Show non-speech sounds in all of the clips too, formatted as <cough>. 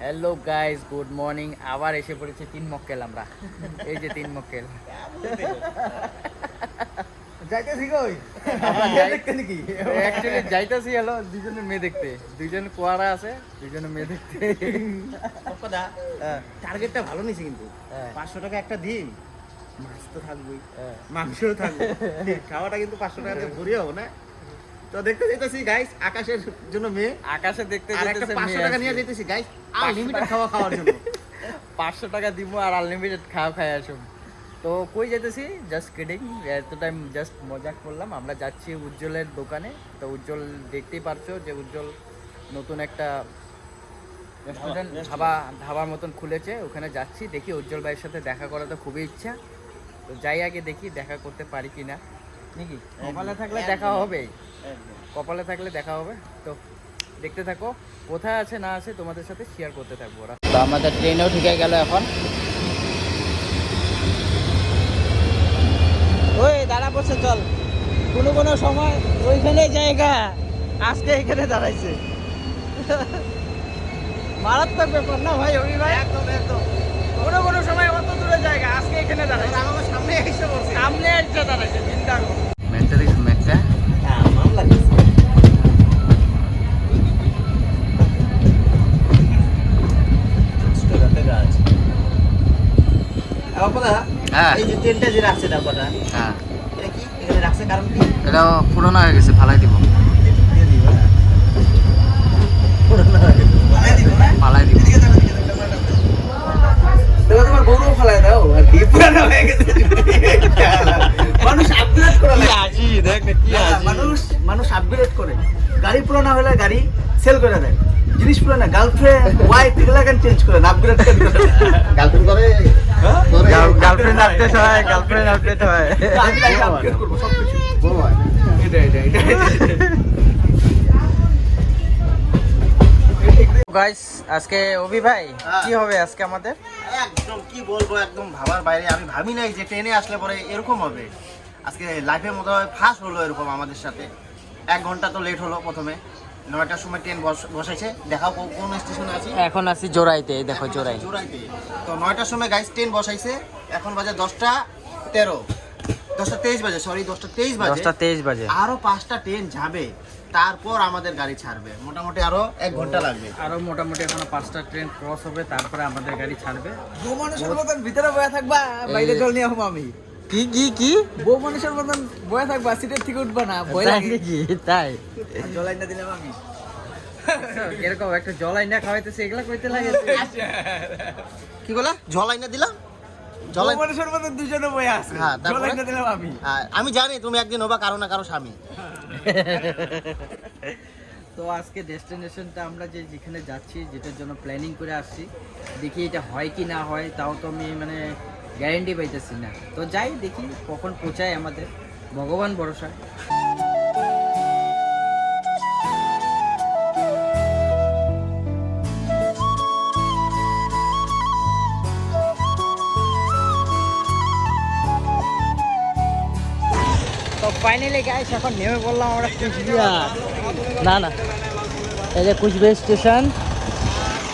Hello guys good morning আবার এসে পড়েছে তিন মক্কেল আমরা। এই যে তিন মক্কেল। যাইতেছি কই? দেখতে নাকি? অ্যাকচুয়ালি যাইতাছি হলো দুজনের মেয়ে দেখতে। দুজন কোয়ারা আছে মেয়ে দেখতে। কথা টার্গেটটা ভালো নিছে কিন্তু। হ্যাঁ। পাঁচশো টাকা একটা দিন মাছ তো থাকবেই। হ্যাঁ। মাংসও থাকবে। <laughs> খাওয়াটা কিন্তু পাঁচশো টাকা দিয়ে ভরি হব না। তো দেখতে যেতেছি গাইস আকাশের জন্য মেয়ে। আকাশে দেখতে আর একটা পাঁচশো টাকা নিয়ে যেতেছি গাইস আনলিমিটেড খাওয়া খাওয়ার জন্য। <laughs> পাঁচশো টাকা দিব আর আনলিমিটেড খাওয়া খাই আসুন তো কই যেতেছি? জাস্ট কিডিং এত টাইম জাস্ট মজা করলাম। আমরা যাচ্ছি উজ্জ্বলের দোকানে। তো উজ্জ্বল দেখতেই পারছ যে উজ্জ্বল নতুন একটা রেস্টুরেন্ট ধাবা ধাবার মতন খুলেছে। ওখানে যাচ্ছি দেখি উজ্জ্বল ভাইয়ের সাথে দেখা করা তো খুবই ইচ্ছা। তো যাই আগে দেখি দেখা করতে পারি কি না নাকি? কপালে থাকলে দেখা হবেই কপালে থাকলে দেখা হবে। তো দেখতে থাকো কোথায় আছে না আছে তোমাদের সাথে শেয়ার করতে থাকব ওরা। তো আমাদের ট্রেনেও ঢুকে গেল এখন। ওই দাঁড়া পড়ছে চল। কোনো কোনো সময় ওইখানে জায়গা আজকে এখানে দাঁড়াইছে। মারাত্মক ব্যাপার না ভাই অভি ভাই? একদম একদম। কোনো কোনো সময় অত দূরে জায়গা আজকে এখানে দাঁড়াইছে। আমার সামনে এসে সামনে একটা দাঁড়াইছে চিন্তা করো। ম্যাচটা দেখুন হ্যাঁ গেছে হ্যাঁ হ্যাঁ। এটা পুরোনো হয়ে গেছে ফালাই দিব। ফালাই দিব। গৌরব ফেলায় দাও আর কি? পুরানো হয়ে গেছে। মানুষ আপগ্রেড করে লাগে। আজি দেখ না কি হ্যাঁ, মানুষ মানুষ আপগ্রেড করে। গাড়ি পুরানো হলে গাড়ি সেল করে দেয়। জিনিস পুরানো গার্লফ্রেন্ড ওয়াইফ এগুলা কেন চেঞ্জ করে? আপগ্রেড কেন করে? গার্লফ্রেন্ড করে? হ্যাঁ? গার্লফ্রেন্ড আপডেট হয় গার্লফ্রেন্ড আপডেট হয়। আমি আপগ্রেড করব সবকিছু। বড় এটা এটা এটা। <laughs> গাইস আজকে অভি ভাই হ্যাঁ। কি হবে আজকে আমাদের? একদম কি বলব একদম ভাবার বাইরে। আমি ভাবি নাই যে ট্রেনে আসলে পরে এরকম হবে। আজকে লাইফের মতো ফার্স্ট হলো এরকম আমাদের সাথে। এক ঘণ্টা তো লেট হলো প্রথমে। নয়টার সময় ট্রেন বস- বসাইছে। দেখাও কোন স্টেশনে আছি? এখন আছি জোড়াইতে দেখো জোড়াই। জোড়াইতে। তো নয়টার সময় গাইস ট্রেন বসাইছে। এখন বাজে দশটা তেরো। দশটা তেইশ বাজে সরি দশটা তেইশ বাজে। দশটা তেইশ বাজে। আরও পাঁচটা ট্রেন যাবে তারপর আমাদের গাড়ি ছাড়বে। মোটামুটি আরও এক ঘণ্টা লাগবে। আরও মোটামুটি এখনও পাঁচটা ট্রেন ক্রস হবে তারপরে আমাদের গাড়ি ছাড়বে। বউ মানুষের মতন ভিতরে বয়ে থাকবা বাইরে জল নিয়ে হব আমি। কি কি কি? বউ মানুষের মতন বয়ে থাকবা সিটের থেকে উঠবা না ভয় তাই লাগে। নাকি? তাই। জলাই না দিলাম আমি। এরকম একটা জলাই না খাওয়াইতেছে এগুলা কইতে লাগে কি বলা? বয়ে? জলাই না দিলাম? আমি। জানি তুমি একদিন হবা কারও না কারও স্বামী। <laughs> তো আজকে ডেস্টিনেশনটা আমরা যে যেখানে যাচ্ছি যেটার জন্য প্ল্যানিং করে আসছি দেখি এটা হয় কি না হয় তাও তো আমি মানে গ্যারেন্টি পাইতেছি না। তো যাই দেখি কখন পৌঁছায় আমাদের। ভগবান ভরসা ফাইনালি গাইস এখন নেমে পড়লাম আমরা কুচবিহার। না না। এই যে কুচবিহার স্টেশন।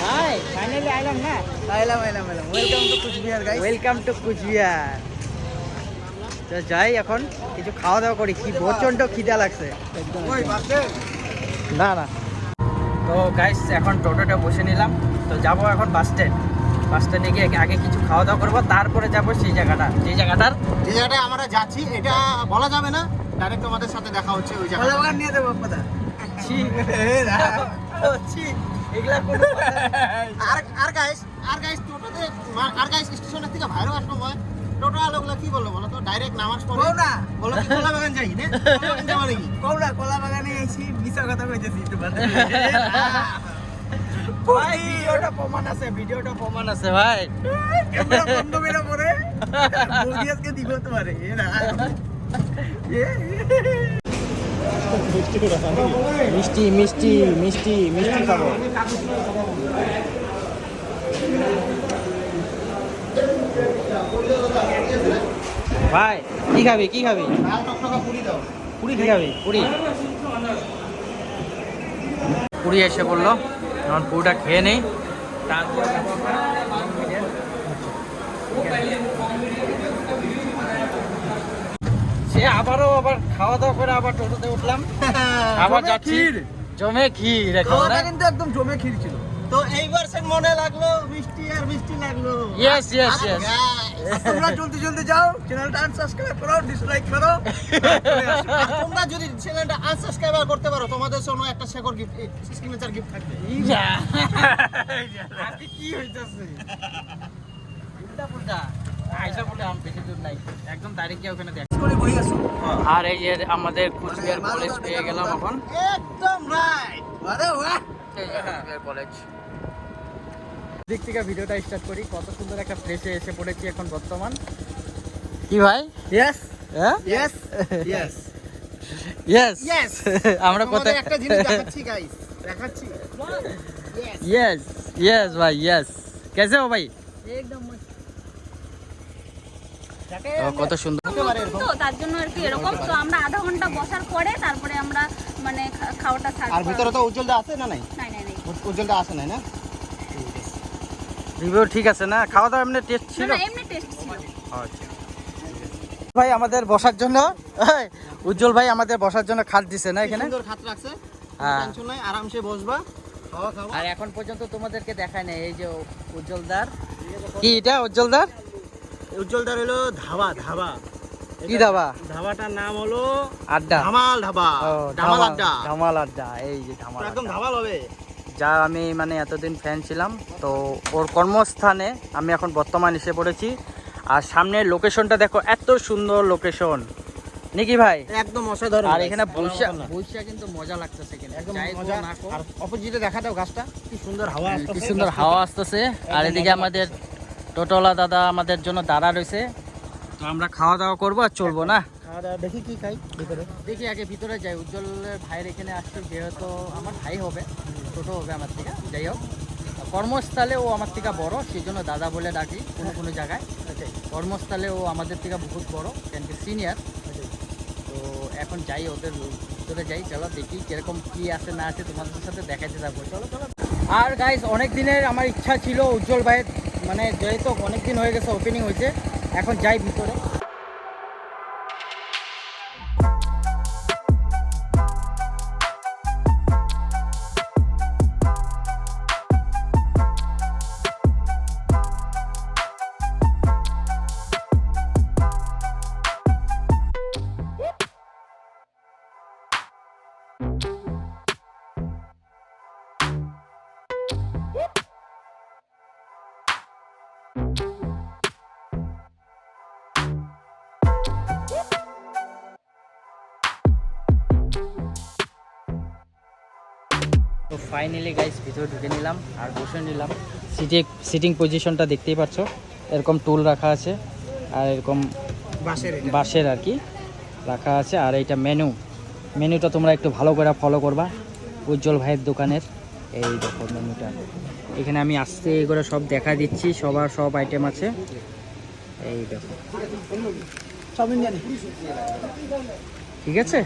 হাই ফাইনালি আইলাম না? আইলাম আইলাম আইলাম। Welcome to Cooch Behar guys welcome to Cooch Behar. তো যাই এখন কিছু খাওয়া দাওয়া করি। কি প্রচণ্ড খিদা লাগছে। না না। তো গাইস এখন টোটোটা বসে নিলাম। তো যাব এখন বাস স্ট্যান্ড। বাস স্ট্যান্ডে গিয়ে আগে কিছু খাওয়া দাওয়া করব তারপরে যাব সেই জায়গাটা। সেই জায়গাটার? যে জায়গাটায় আমরা যাচ্ছি এটা বলা যাবে না ডাইরেক্ট তোমাদের সাথে দেখা হচ্ছে ওই বাগান নিয়ে দেবো <laughs> কথা। আর আর গাইস আর গাইস টোটোতে আর গাইস স্টেশনের থেকে বাইরে টোটো আলোগুলো কি বলল বলো তো? ডাইরেক্ট নামাজ পড়ে না বলো কি <laughs> কলা বাগান যাই না? কলা বাগান যাব নাকি? কলা বাগানে এসি মিশা কথা কইতেছি তোমার <laughs> ভাই ভিডিওটা প্রমাণ আছে ভিডিওটা প্রমাণ আছে ভাই। ক্যামেরা বন্ধ পরে মিষ্টি মিষ্টি মিষ্টি মিষ্টি খাব। ভাই কি খাবি কি খাবি? পুরি কি খাবি? পুরি। পুরি এসে পড়ল এখন পুরিটা খেয়ে নেই। তারপর সে আবারও আবার খাওয়া দাওয়া করে আবার টোটোতে উঠলাম। <laughs> আবার জমে যাচ্ছি। জমে ক্ষীর এখন খাওয়াটা কিন্তু একদম জমে ক্ষীর ছিল। তো এইবার সে মনে লাগল মিষ্টি আর মিষ্টি লাগল। ইয়েস ইয়েস ইয়েস তোমরা জলদি জলদি যাও চ্যানেলটা আনসাবস্ক্রাইব করো ডিসলাইক করো। <laughs> আর তোমরা যদি চ্যানেলটা আনসাবস্ক্রাইব করতে পারো তোমাদের জন্য একটা শেকর গিফট সিগনেচার গিফট থাকবে। আজকে কি হইতাছে? উল্টা পুল্টা। আইসা পুল্টা আম বেশি দূর নাই। একদম ওখানে দেখ। আর এই যে আমাদের কুচবিহার কলেজ পেয়ে গেলাম এখন। একদম রাইট আরে বাহ। কুচবিহার কলেজ দিক থেকে ভিডিওটা স্টার্ট করি। কত সুন্দর একটা প্লেসে এসে পড়েছি এখন বর্তমান। কি ভাই? Yes yes yes yes yes আমরা একটা জিনিস দেখাচ্ছি গাইস দেখাচ্ছি। ইয়েস ইয়েস ভাই ইয়েস কেসে ভাই? একদম কত সুন্দর। তো তার জন্য আর কি এরকম। তো আমরা আধা ঘণ্টা বসার পরে তারপরে আমরা মানে খাওয়াটা আর ভিতরে তো উজ্জ্বলটা আছে না নাই? নাই নাই উজ্জ্বলটা আছে নাই না? রিভিউ ঠিক আছে না? খাওয়া দাওয়া এমনি টেস্ট ছিল? এমনি টেস্ট ছিল। আচ্ছা। ভাই আমাদের বসার জন্য এই, উজ্জ্বল ভাই আমাদের বসার জন্য খাট দিছে না এখানে? সুন্দর খাট রাখছে। হ্যাঁ। টেনশন নাই আরামসে বসবা। আর এখন পর্যন্ত তোমাদেরকে দেখায় নাই এই যে উজ্জ্বলদার। কি এটা উজ্জ্বলদার? উজ্জ্বলদার হলো ধাবা ধাবা। কি ধাবা? ধাবাটার নাম হলো আড্ডা। ধামাল ধাবা। ধামাল আড্ডা। ধামাল আড্ডা এই যে ধামাল একদম আড্ডা। ধামাল হবে। যা আমি মানে এতদিন ফ্যান ছিলাম তো ওর কর্মস্থানে আমি এখন বর্তমান এসে পড়েছি। আর সামনের লোকেশনটা দেখো এত সুন্দর লোকেশন নাকি ভাই? একদম অসাধারণ আর এখানে বৈশা বৈশা কিন্তু মজা লাগতেছে এখানে একদম মজা। আর অপোজিটে দেখা দাও গাছটা কি সুন্দর হাওয়া কি সুন্দর হাওয়া আসতেছে। আর এদিকে আমাদের টোটোলা দাদা আমাদের জন্য দাঁড়া রয়েছে। তো আমরা খাওয়া দাওয়া করব আর চলবো না? খাওয়া দাওয়া দেখি কি খাই ভিতরে। দেখি আগে ভিতরে যাই উজ্জ্বলের ভাইয়ের এখানে আসছে যেহেতু আমার ভাই হবে। ছোট হবে আমার থেকে যাই হোক। কর্মস্থলে ও আমার থেকে বড় সেই জন্য দাদা বলে ডাকি কোনো কোনো জায়গায়। কর্মস্থলে ও আমাদের থেকে বহুত বড় কেন সিনিয়র তো এখন যাই ওদের ভিতরে যাই চলো দেখি কীরকম কি আছে না আছে তোমাদের সাথে দেখাতে থাকব চলো চলো। আর গাইস অনেক দিনের আমার ইচ্ছা ছিল উজ্জ্বল ভাইয়ের মানে যেহেতু অনেক দিন হয়ে গেছে ওপেনিং হয়েছে এখন যাই ভিতরে। তো ফাইনালি গাইস ভিতরে ঢুকে নিলাম আর বসে নিলাম। সিটে সিটিং পজিশনটা দেখতেই পাচ্ছ। এরকম টুল রাখা আছে আর এরকম বাসের বাঁশের আর কি রাখা আছে। আর এইটা মেনু মেনুটা তোমরা একটু ভালো করে ফলো করবা। উজ্জ্বল ভাইয়ের দোকানের। এই দেখো মেনুটা এখানে আমি আস্তে করে সব দেখা দিচ্ছি সবার সব আইটেম আছে। এই দেখো। ঠিক আছে?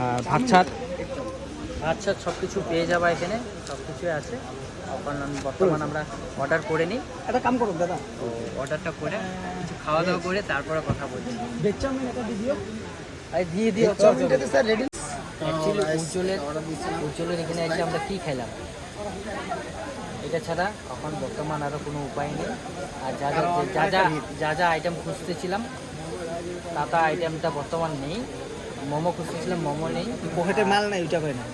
আর ভাত ছাত? ভাত ছাত সব কিছু পেয়ে যাবা এখানে সব কিছুই আছে। বর্তমান আমরা অর্ডার করে নিই। একটা কাম করো দাদা। তো অর্ডারটা করে কিছু খাওয়া দাওয়া করে তারপরে কথা বলছি। ভেজ দিয়ে দিও দিয়ে চাউমিনটা তো স্যার রেডি অ্যাকচুয়ালি উজ্জ্বলের উজ্জ্বলের এখানে এসে আমরা কি খাইলাম? এটা ছাড়া এখন বর্তমান আরও কোনো উপায় নেই। আর যা যা যা যা যা যা আইটেম খুঁজতেছিলাম তা তা আইটেমটা বর্তমান নেই। মোমো খুঁজতেছিলাম মোমো নেই। পকেটে মাল নাই ওইটা কয় না?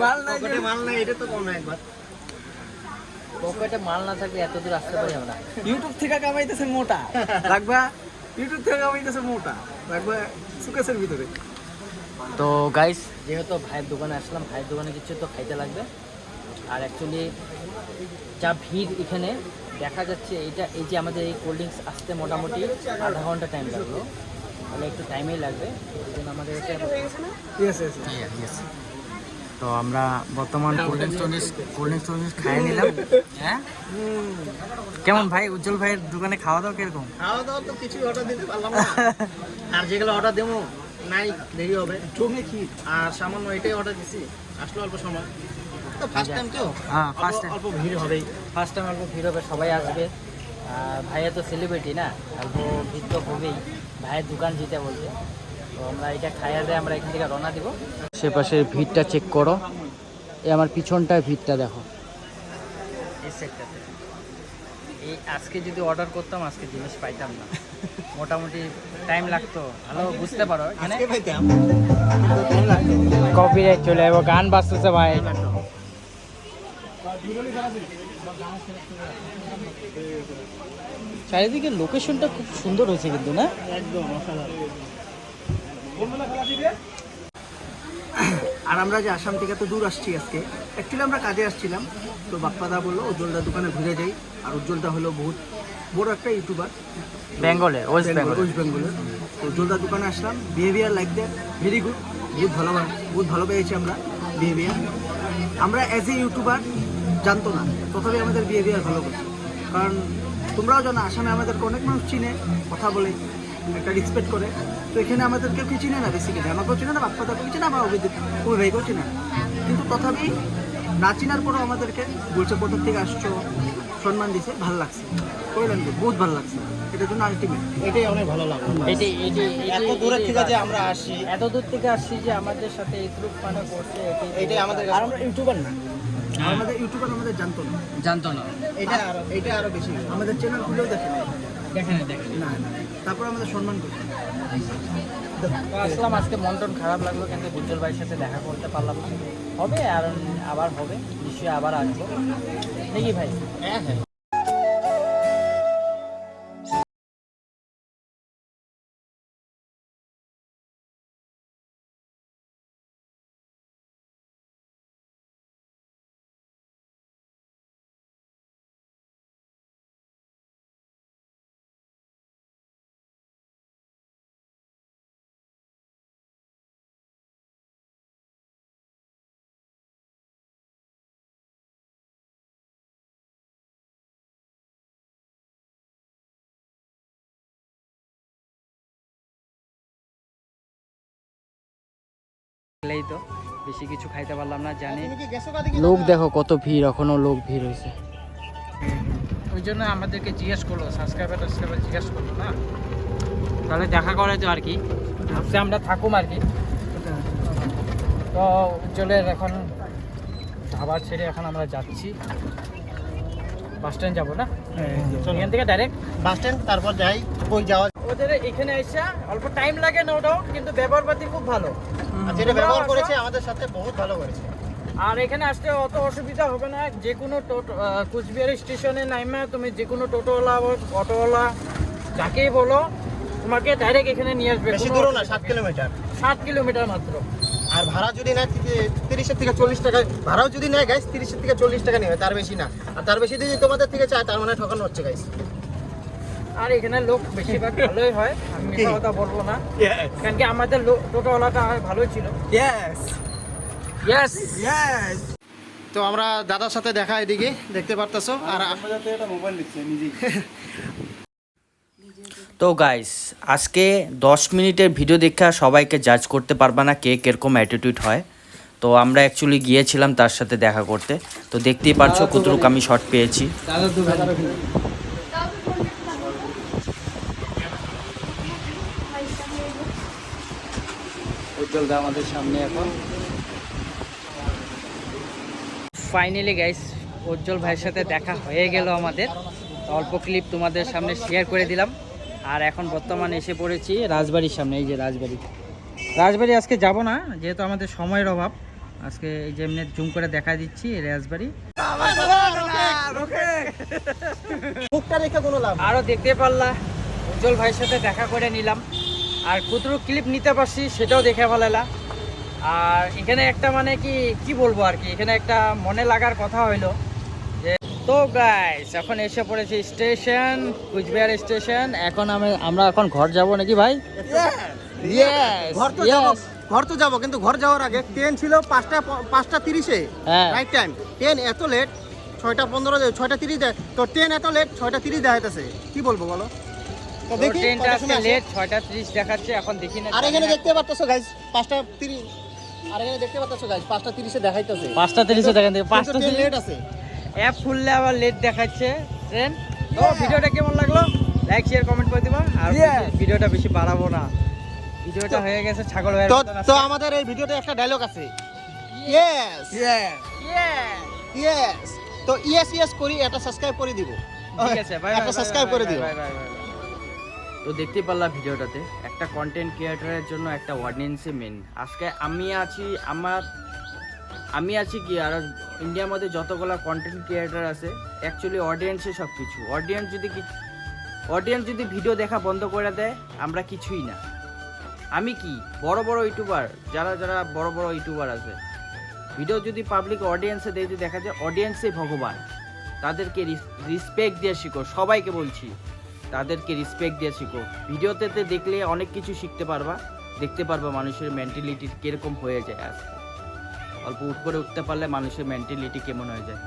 মাল নাই পকেটে মাল নাই এটা তো কম একবার। পকেটে মাল না থাকলে এত দূর আসতে পারি আমরা। ইউটিউব থেকে কামাইতেছে মোটা। <laughs> রাখবা ইউটিউব থেকে কামাইতেছে মোটা। রাখবা সুকেশের ভিতরে। তো গাইস যেহেতু ভাইয়ের দোকানে আসলাম ভাইয়ের দোকানে কিছু তো খাইতে লাগবে। আর অ্যাকচুয়ালি যা ভিড় এখানে দেখা যাচ্ছে এইটা এই যে আমাদের এই কোল্ড ড্রিঙ্কস আসতে মোটামুটি আধা ঘণ্টা টাইম লাগল। তাহলে একটু টাইমেই লাগবে। এই জন্য আমাদের তো আমরা বর্তমান কোল্ড ড্রিঙ্কস কোল্ড ড্রিঙ্কস টোনিস খাই নিলাম। হ্যাঁ? কেমন ভাই? উজ্জ্বল ভাইয়ের দোকানে খাওয়া দাওয়া কীরকম? খাওয়া দাওয়া তো কিছুই অর্ডার দিতে পারলাম না। <laughs> আর যেগুলো অর্ডার দেবো নাই দেরি হবে। জমে ক্ষীর আর সামান্য এটাই অর্ডার দিছি। আসলো অল্প সময়। তো ফার্স্ট টাইম তো? হ্যাঁ ফার্স্ট অল্প- অল্প ভিড় হবেই। ফার্স্ট টাইম অল্প ভিড় হবে সবাই আসবে। আর ভাইয়া তো সেলিব্রিটি না অল্প ভিড় তো হবেই। ভাইয়ের দোকান যেতে বলছে। তো আমরা এটা খাইয়া দিয়ে আমরা এখান থেকে রওনা দিব। সে পাশের ভিড়টা চেক করো। এই আমার পিছনটায় ভিড়টা দেখো। এই সেটটাতে এই আজকে যদি অর্ডার করতাম আজকে জিনিস পাইতাম না। মোটামুটি টাইম লাগতো। ভালো বুঝতে পারো। এখানে কপিরাইট চলে যাব গান বাজতেছে ভাই। চারিদিকে লোকেশনটা খুব সুন্দর হয়েছে কিন্তু না? একদম আর আমরা যে আসাম থেকে তো দূর আসছি আজকে অ্যাকচুয়ালি আমরা কাজে আসছিলাম তো বাপ্পাদা বলল উজ্জ্বলদার দোকানে ঘুরে যাই। আর উজ্জ্বলদা হলো বহুত বড় একটা ইউটিউবার বেঙ্গলে ওয়েস্ট বেঙ্গল ওয়েস্ট বেঙ্গলের তো উজ্জ্বলদার দোকানে আসলাম behaviour like that very good বহুত ভালো বহুত ভালো পেয়েছি আমরা বিহেভিয়ার আমরা অ্যাজ এ ইউটিউবার জানতো না তথাপি আমাদের বিহেভিয়ার ভালো করছে। কারণ তোমরাও জানো আসামে আমাদেরকে অনেক মানুষ চিনে কথা বলে একটা রেসপেক্ট করে। তো এখানে আমাদের কেউ কি চিনে না বেসিক্যালি আমাকেও চিনে না বাপ্পাদাকেও চিনে না বা অভিজিৎ ওই ভাইকেও চিনে না। কিন্তু তথাপি না চিনার পরেও আমাদেরকে বলছে কোথার থেকে আসছো? সম্মান দিছে ভালো লাগছে। কইলেন যে বহুত ভালো লাগছে। এটার জন্য আলটিমেট এটাই অনেক ভালো লাগল। এটি এটি এত দূরের থেকে যে আমরা আসি। এত দূর থেকে আসছি যে আমাদের সাথে এইটুক মানে করছে এটি- এটাই আমাদের আর আমরা ইউটিউবার না। আমাদের ইউটিউবার আমাদের জানতো না। জানতো না। এটা আরও এটা আরও বেশি আমাদের চ্যানেল খুলেও দেখে না দেখেন দেখেন। না না তারপর আমাদের সম্মান করছে। আসলাম আজকে মন টন খারাপ লাগল কিন্তু উজ্জ্বল ভাইয়ের সাথে দেখা করতে পারলাম না। হবে আর আবার হবে নিশ্চয়ই আবার আসব। নাকি ভাই। হ্যাঁ হ্যাঁ। খেলেই তো বেশি কিছু খাইতে পারলাম না জানি। লোক দেখো কত ভিড় এখনও লোক ভিড় হয়েছে। ওই জন্য আমাদেরকে জিজ্ঞেস করল সাবস্ক্রাইবার টাবস্ক্রাইবার জিজ্ঞেস করল না? তাহলে দেখা করে তো আর কি। ভাবছি আমরা থাকুম আর কি। তো উজ্জ্বলের এখন ধাবা ছেড়ে এখন আমরা যাচ্ছি। বাস স্ট্যান্ড যাব না? এখান থেকে ডাইরেক্ট বাস স্ট্যান্ড তারপর যাই কই যাওয়া ওদের এখানে এসে অল্প টাইম লাগে নো ডাউট কিন্তু ব্যবহার পাতি খুব ভালো। যেটা ব্যবহার করেছে আমাদের সাথে বহুত ভালো করেছে। আর এখানে আসতে অত অসুবিধা হবে না যে কোনো টোটো কুচবিহার স্টেশনে নাইমা তুমি যে কোনো টোটোওয়ালা অটোওয়ালা যাকেই বলো তোমাকে ডাইরেক্ট এখানে নিয়ে আসবে বেশি দূরও না সাত কিলোমিটার। ষাট কিলোমিটার মাত্র। আর ভাড়া যদি নেয় তিরিশের থেকে চল্লিশ টাকা ভাড়াও যদি নেয় গাইস তিরিশের থেকে চল্লিশ টাকা নেবে তার বেশি না। আর তার বেশি যদি তোমাদের থেকে চায় তার মানে ঠকানো হচ্ছে গাইস আর এখানে লোক বেশিরভাগ <laughs> ভালোই হয় আমি মিথ্যা কথা বলব না। কারণ কি আমাদের লো- টোটোওয়ালাটা ভালোই ছিল। ইয়েস ইয়েস ইয়েস তো আমরা দাদার সাথে দেখা এদিকে দেখতে পারতেছো? আর <laughs> তো গাইস আজকে দশ মিনিটের ভিডিও দেখা সবাইকে জাজ করতে পারবা না কে কীরকম অ্যাটিটিউড হয়। তো আমরা অ্যাকচুয়ালি গিয়েছিলাম তার সাথে দেখা করতে। তো দেখতেই পারছ কতটুক আমি শর্ট পেয়েছি। দাদা দোকান উজ্জ্বল দা আমাদের সামনে এখন। ফাইনালি গাইস উজ্জ্বল ভাইয়ের সাথে দেখা হয়ে গেল আমাদের। অল্প ক্লিপ তোমাদের সামনে শেয়ার করে দিলাম। আর এখন বর্তমানে এসে পড়েছি রাজবাড়ির সামনে এই যে রাজবাড়ি। রাজবাড়ি আজকে যাব না যেহেতু আমাদের সময়ের অভাব। আজকে এই যে এমনি জুম করে দেখা দিচ্ছি রাজবাড়ি। আরও দেখতে পারলা উজ্জ্বল ভাইয়ের সাথে দেখা করে নিলাম। আর কতটুকু ক্লিপ নিতে পারছি সেটাও দেখে ভালালা। আর এখানে একটা মানে কি কি বলব আর কি এখানে একটা মনে লাগার কথা হইল যে তো গাইস এখন এসে পড়েছি স্টেশন কুচবিহার স্টেশন এখন আমি আমরা এখন ঘর যাব নাকি ভাই? ঘর তো যাব ঘর তো যাব কিন্তু ঘর যাওয়ার আগে ট্রেন ছিল পাঁচটা পাঁচটা তিরিশে হ্যাঁ। রাইট টাইম ট্রেন এত লেট ছয়টা পনেরো ছয়টা তিরিশ দেয় তো ট্রেন এত লেট ছয়টা তিরিশ দেখাইতেছে। কি বলব বলো? দেখি ট্রেনটা আজকে লেট ছয়টা ত্রিশ দেখাচ্ছে এখন দেখি না আর এখানে দেখতে পারতেছো গাইজ পাঁচটা তিরিশ। আর এখানে দেখতে পাচ্ছ গাইস দেখাইতেছে। দেখেন লেট আছে। অ্যাপ খুললে আবার লেট দেখাচ্ছে ট্রেন। তো ভিডিওটা কেমন লাগল? লাইক শেয়ার কমেন্ট করে দিবা। আর ভিডিওটা বেশি বাড়াবো না। ভিডিওটা হয়ে গেছে ছাগল ভাইয়ের তো। আমাদের এই ভিডিওতে একটা ডায়লগ আছে। ইয়েস ইয়েস তো ইয়েস ইয়েস করি এটা সাবস্ক্রাইব করে দিব। ঠিক আছে বাই একটা সাবস্ক্রাইব করে দিও। তো দেখতে পারলাম ভিডিওটাতে, একটা কন্টেন্ট ক্রিয়েটারের জন্য একটা অডিয়েন্সে মেন আজকে আমি আছি, আমার, আমি আছি কি, আর ইন্ডিয়ার মধ্যে যতগুলো কন্টেন্ট ক্রিয়েটার আছে অ্যাকচুয়ালি অডিয়েন্সে সব কিছু অডিয়েন্স যদি অডিয়েন্স যদি ভিডিও দেখা বন্ধ করে দেয়, আমরা কিছুই না। আমি কি, বড় বড় ইউটিউবার, যারা যারা বড় বড় ইউটিউবার আছে ভিডিও যদি পাবলিক অডিয়েন্সে দেখতে দেখা যায় অডিয়েন্সে ভগবান। তাদেরকে রেসপেক্ট দিয়ে শিখো সবাইকে বলছি। তাদেরকে রেসপেক্ট দিয়ে শিখো। ভিডিওতে দেখলে অনেক কিছু শিখতে পারবা, দেখতে পারবা মানুষের মেন্টালিটি কীরকম হয়ে যায় আজকে। অল্প উঠ করে উঠতে পারলে মানুষের মেন্টালিটি কেমন হয়ে যায়।